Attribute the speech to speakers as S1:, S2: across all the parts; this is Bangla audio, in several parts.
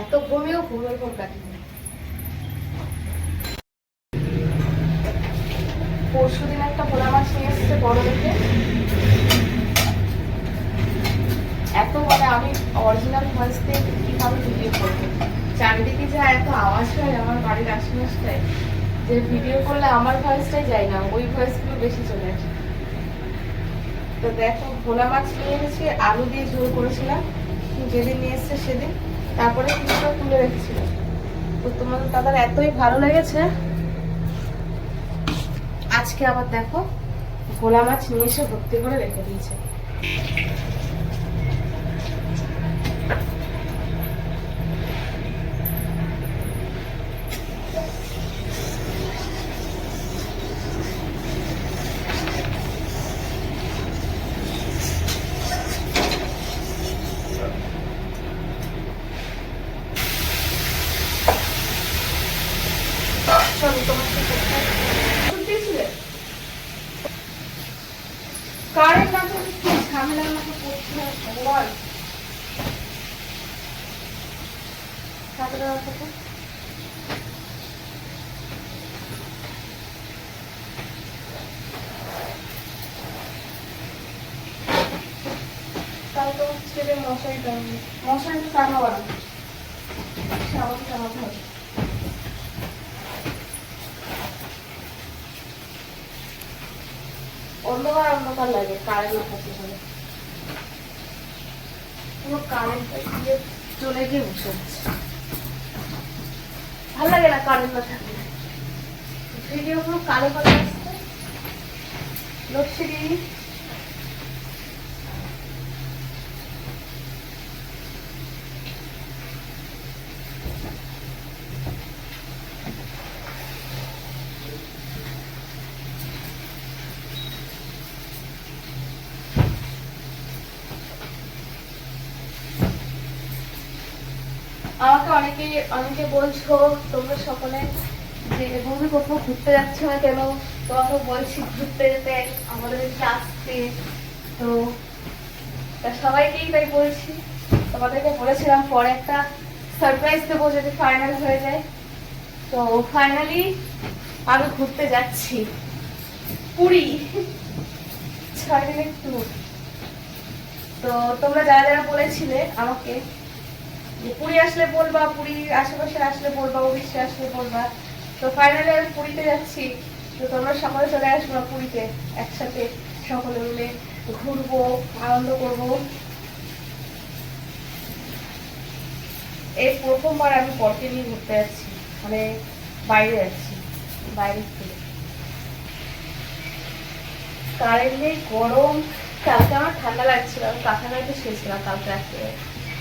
S1: এত কমেও কমের পর কাটি পরশু একটা ভোলা মাছ নিয়ে এসছে বড় দেখে। এত মানে আমি অরিজিনাল ভয়েস কীভাবে ভিডিও করব? চারিদিকে যা এত আওয়াজ হয় আমার বাড়ির আশেপাশটায়। যে ভিডিও করলে আমার ভয়েসটাই যায় না, ওই ভয়েসগুলো বেশি চলে আসে। তো দেখো, ভোলা মাছ নিয়ে এসেছি আলু দিয়ে ঝোল করেছিলাম, যেদিন নিয়ে এসছে সেদিন। তারপরে কিছুটা তুলে রেখেছিলাম। তো তোমাদের দাদার এতই ভালো লেগেছে। আজকে আবার দেখো, ভোলা মাছ নিয়ে এসে ভর্তি করে রেখে দিয়েছে চলো তোমার সাথে শুনতেছিলে কারেন্ট না থাকলে কি ঝামেলার মতো পড়তে হয় ভগবান সাতটা থেকে তো ছেলে হবে অন্ধকার অন্ধকার লাগে কারেন্ট না থাকলে পরে পুরো কারেন্টটা দিয়ে চলে গিয়ে বসে আছে। ভালো লাগে না কারোর কথা। ভিডিও পুরো কালো কথা আসছে? লোডশেডিং আমাকে অনেকে অনেকে বলছো, তোমরা সকলে যে বন্ধু কোথাও ঘুরতে যাচ্ছ না কেন? তোমাকে বলছি ঘুরতে যেতে, আমাদের আসতে। তো সবাইকেই তাই বলছি। তোমাদেরকে বলেছিলাম পরে একটা সারপ্রাইজ দেবো যদি ফাইনাল হয়ে যায়। তো ফাইনালি আমি ঘুরতে যাচ্ছি। পুরী। ছয় দিনের ট্যুর তো তোমরা যারা যারা বলেছিলে আমাকে পুরী আসলে বলবা পুরীর আশেপাশে আসলে বলবা উড়িষ্যা আসলে বলবা। তো ফাইনালি আমি পুরীতে যাচ্ছি। তো তোমরা সকালে চলে আসব পুরীতে। একসাথে সকলে মিলে ঘুরবো, আনন্দ করব। এই প্রথমবার আমি পরকে নিয়ে ঘুরতে যাচ্ছি। মানে বাইরে যাচ্ছি, বাইরে থেকে। কারেন্ট গরম, কালকে আমার ঠান্ডা লাগছিল আমি কাঁথা গাড়িতে শুয়েছিলাম কালকে রাত্রে।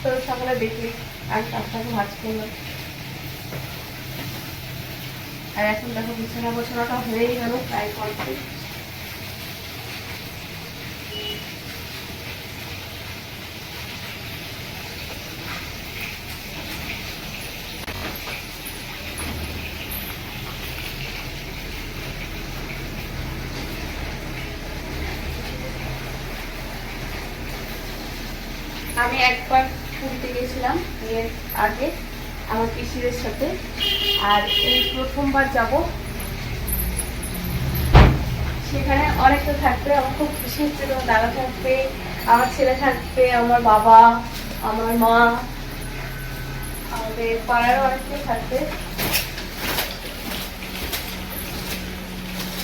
S1: তো সকালে দেখলি আর কাঁথাকে ভাজ করলাম। আর এখন দেখো বিছানা গোছানোটা হয়েই গেল, প্রায় কমপ্লিট। আমি একবার পুরীতে গেছিলাম বিয়ের আগে আমার পিসিদের সাথে। আর এই প্রথমবার যাব, সেখানে অনেকটা থাকবে, আমার খুব খুশি হচ্ছে তোমার দাদা থাকবে, আমার ছেলে থাকবে, আমার বাবা, আমার মা, আমাদের পাড়ারও অনেকেই থাকবে।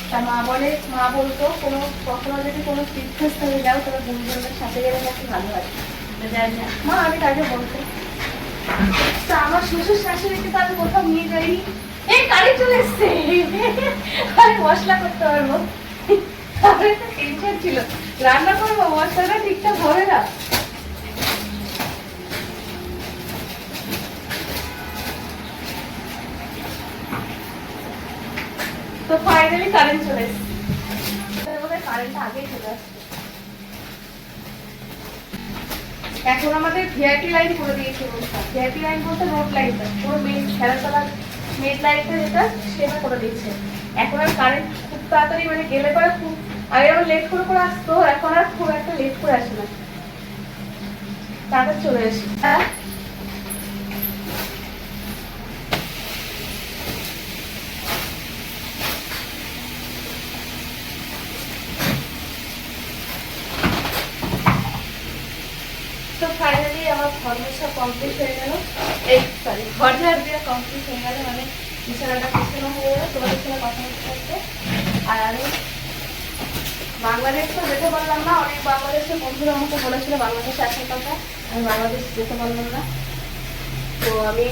S1: তা মা বলে, মা বলতো, কোনো কখনো যদি কোনো তীর্থস্থানে যাও তবে বন্ধুদের সাথে গেলে নাকি ভালো হয় মা, আমি তাকে তা আমার শ্বশুর তো আমি কোথাও নিয়ে চলে মশলা করতে পারব। ছিল। রান্না করব, মশলাটা ঠিকঠাক না। তো ফাইনালি কারেন্ট চলে এসছে। কারেন্টটা আগেই চলে আসছে এখন আমাদের ভিআইপি লাইন করে দিয়েছে ভিআইপি লাইন বলতে রোড লাইনটা পুরো মেন খেলাতলা মেন লাইনটা যেটা, সেটা করে দিয়েছে। এখন আর কারেন্ট খুব তাড়াতাড়ি মানে গেলে পরে খুব, আগে আমার লেট করে করে আসতো, এখন আর খুব একটা লেট করে আসে না। তাড়াতাড়ি চলে আসি। হ্যাঁ তো মোছা কমপ্লিট হয়ে গেল। এই সরি ঘর ঝাড় কমপ্লিট হয়ে গেল। মানে বিছানাটা বিছানো হয়ে গেল। তোমাদের সঙ্গে কথা বলতে আর আমি বাংলাদেশ যেতে পারলাম না, অনেক বাংলাদেশের বন্ধুরা আমাকে বলেছিল বাংলাদেশে আসার কথা। আমি বাংলাদেশ যেতে পারলাম না। তো আমি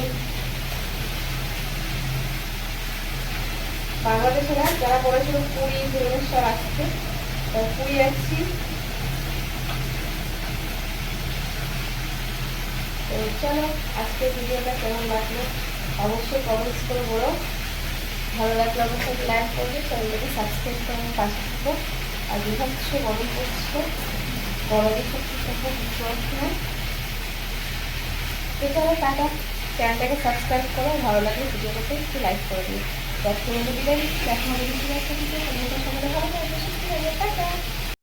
S1: বাংলাদেশে যারা বলেছিল পুরী, ভুবনেশ্বর আসছে, তো পুরী যাচ্ছি চলো আজকে ভিডিওটা কেমন লাগল? অবশ্যই কমেন্টস করে বলো। ভালো লাগলে অবশ্যই লাইক করবে, চ্যানেলটাকে সাবস্ক্রাইব করে পাশে থাকো। আর যেখান থেকে গরম করছে গরমের সত্যি সত্যি পারছি না তো চলো, টাটা। চ্যানেলটাকে সাবস্ক্রাইব করো, ভালো লাগলে ভিডিওটাকে একটু লাইক করে দিও। দেখা করে দিলেন দেখা হবে ভিডিও ভিডিও টাটা।